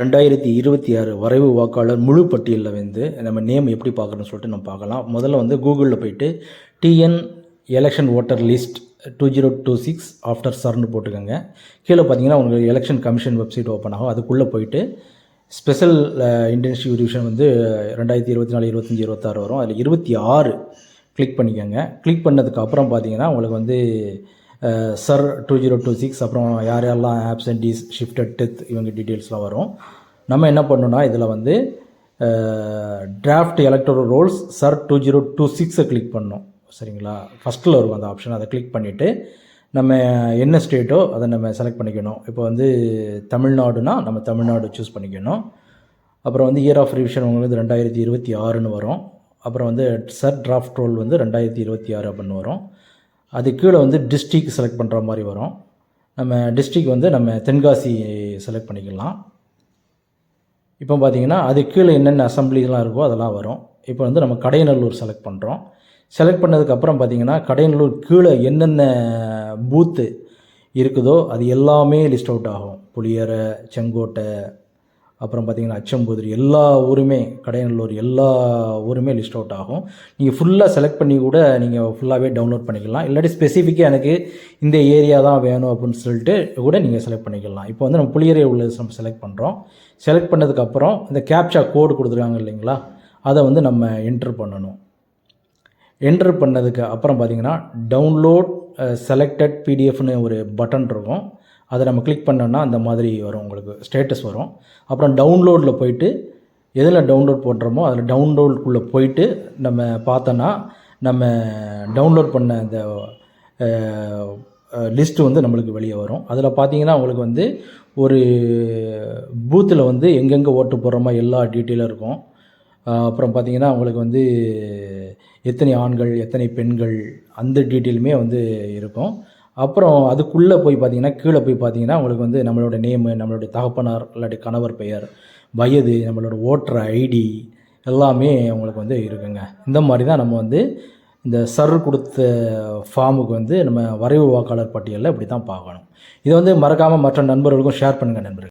ரெண்டாயிரத்தி இருபத்தி ஆறு வரைவு வாக்காளர் முழு பட்டியலில் வந்து நம்ம நேம் எப்படி பார்க்குறோன்னு சொல்லிட்டு நம்ம பார்க்கலாம். முதல்ல வந்து கூகுளில் போயிட்டு TN election voter list two zero two six after சர்னு போட்டுக்கோங்க. கீழே பார்த்தீங்கன்னா உங்களுக்கு எலெக்ஷன் கமிஷன் வெப்சைட் ஓப்பன் ஆகும். அதுக்குள்ளே போயிட்டு ஸ்பெஷல் இன்டர்ன்ஷிப் டிவிஷன் வந்து ரெண்டாயிரத்தி இருபத்தி நாலு இருபத்தஞ்சி இருபத்தாறு வரும். அதில் இருபத்தி ஆறு கிளிக் பண்ணிக்கோங்க. கிளிக் பண்ணதுக்கு அப்புறம் பார்த்தீங்கன்னா உங்களுக்கு வந்து SIR two zero two six அப்புறம் யார் யாரெல்லாம் ஆப்சன்டீஸ் ஷிஃப்டட் டெத் இவங்க டீட்டெயில்ஸ்லாம் வரும். நம்ம என்ன பண்ணணும்னா இதில் வந்து draft electoral rolls SIR two zero two சிக்ஸை கிளிக் பண்ணோம் சரிங்களா? ஃபஸ்ட்டில் இருக்கும் அந்த ஆப்ஷன் அதை கிளிக் பண்ணிவிட்டு நம்ம என்ன ஸ்டேட்டோ அதை நம்ம செலக்ட் பண்ணிக்கணும். இப்போ வந்து தமிழ்நாடுனா நம்ம தமிழ்நாடு சூஸ் பண்ணிக்கணும். அப்புறம் வந்து இயர் ஆஃப் ரிவிஷன் உங்களுக்கு வந்து ரெண்டாயிரத்தி இருபத்தி ஆறுன்னு வரும். அப்புறம் வந்து சர் டிராஃப்ட் ரோல் வந்து ரெண்டாயிரத்தி இருபத்தி ஆறு அப்படின்னு வரும். அது கீழே வந்து டிஸ்ட்ரிக் செலக்ட் பண்ணுற மாதிரி வரும். நம்ம டிஸ்ட்ரிக் வந்து நம்ம தென்காசி செலக்ட் பண்ணிக்கலாம். இப்போ பார்த்திங்கன்னா அது கீழே என்னென்ன அசம்பிளிலாம் இருக்கோ அதெல்லாம் வரும். இப்போ வந்து நம்ம கடையநல்லூர் செலக்ட் பண்ணுறோம் செலக்ட் பண்ணதுக்கப்புறம் பார்த்தீங்கன்னா கடையநல்லூர் கீழே என்னென்ன பூத்து இருக்குதோ அது எல்லாமே லிஸ்ட் அவுட் ஆகும். புளியரை செங்கோட்டை அப்புறம் பார்த்தீங்கன்னா அச்சம்புதிரி எல்லா ஊருமே கடையநல்லூர் எல்லா ஊருமே லிஸ்ட் அவுட் ஆகும். நீங்கள் ஃபுல்லாக செலக்ட் பண்ணி கூட நீங்கள் ஃபுல்லாகவே டவுன்லோட் பண்ணிக்கலாம். இல்லாட்டி ஸ்பெசிஃபிக்காக எனக்கு இந்த ஏரியா தான் வேணும் அப்படின்னு சொல்லிட்டு கூட நீங்கள் செலக்ட் பண்ணிக்கலாம். இப்போ வந்து நம்ம புளியரை உள்ளது நம்ம செலக்ட் பண்ணுறோம் செலக்ட் பண்ணதுக்கப்புறம் இந்த கேப்சா கோடு கொடுத்துருக்காங்க இல்லைங்களா? அதை வந்து நம்ம என்ட்ரு பண்ணணும். என்ட்ரு பண்ணதுக்கு அப்புறம் பார்த்தீங்கன்னா டவுன்லோட் செலக்டட் பிடிஎஃப்னு ஒரு பட்டன் இருக்கும். அதை நம்ம கிளிக் பண்ணோன்னா அந்த மாதிரி வரும் உங்களுக்கு ஸ்டேட்டஸ் வரும். அப்புறம் டவுன்லோடில் போயிட்டு எதில் டவுன்லோட் பண்ணுறோமோ அதில் டவுன்லோடுக்குள்ளே போயிட்டு நம்ம பார்த்தோன்னா நம்ம டவுன்லோட் பண்ண அந்த லிஸ்ட்டு வந்து நம்மளுக்கு வெளியே வரும். அதில் பார்த்தீங்கன்னா உங்களுக்கு வந்து ஒரு பூத்தில் வந்து எங்கெங்கே ஓட்டு போடுறோமோ எல்லா டீட்டெயிலும் இருக்கும். அப்புறம் பார்த்தீங்கன்னா உங்களுக்கு வந்து எத்தனை ஆண்கள் எத்தனை பெண்கள் அந்த டீட்டெயிலுமே வந்து இருக்கும். அப்புறம் அதுக்குள்ளே போய் பார்த்தீங்கன்னா கீழே போய் பார்த்தீங்கன்னா உங்களுக்கு வந்து நம்மளோட நேமு நம்மளுடைய தகப்பனார் இல்லாட்டி கணவர் பெயர் வயது நம்மளோட ஓட்டர் ஐடி எல்லாமே உங்களுக்கு வந்து இருக்குங்க. இந்த மாதிரி தான் நம்ம வந்து இந்த சர் கொடுத்த ஃபார்முக்கு வந்து நம்ம வரைவு வாக்காளர் பட்டியலில் இப்படி தான் பார்க்கணும். இதை வந்து மறக்காமல் மற்ற நண்பர்களுக்கும் ஷேர் பண்ணுங்கள் நண்பர்கள்.